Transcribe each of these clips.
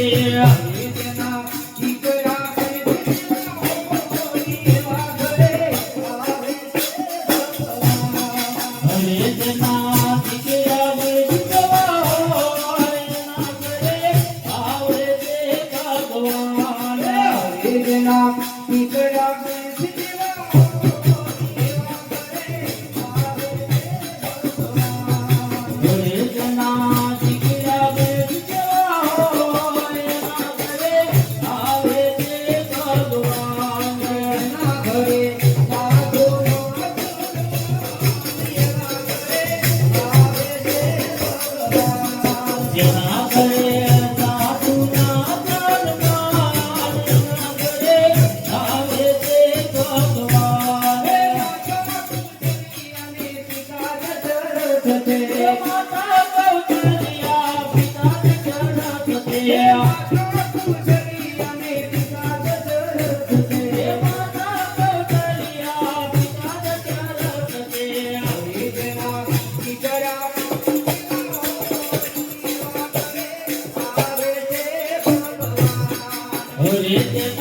Yeah. siguiente.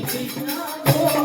你去哪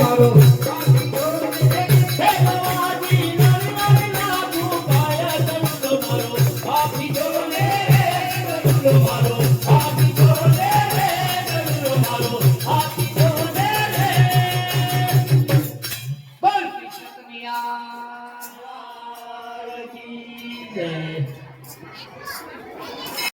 মারো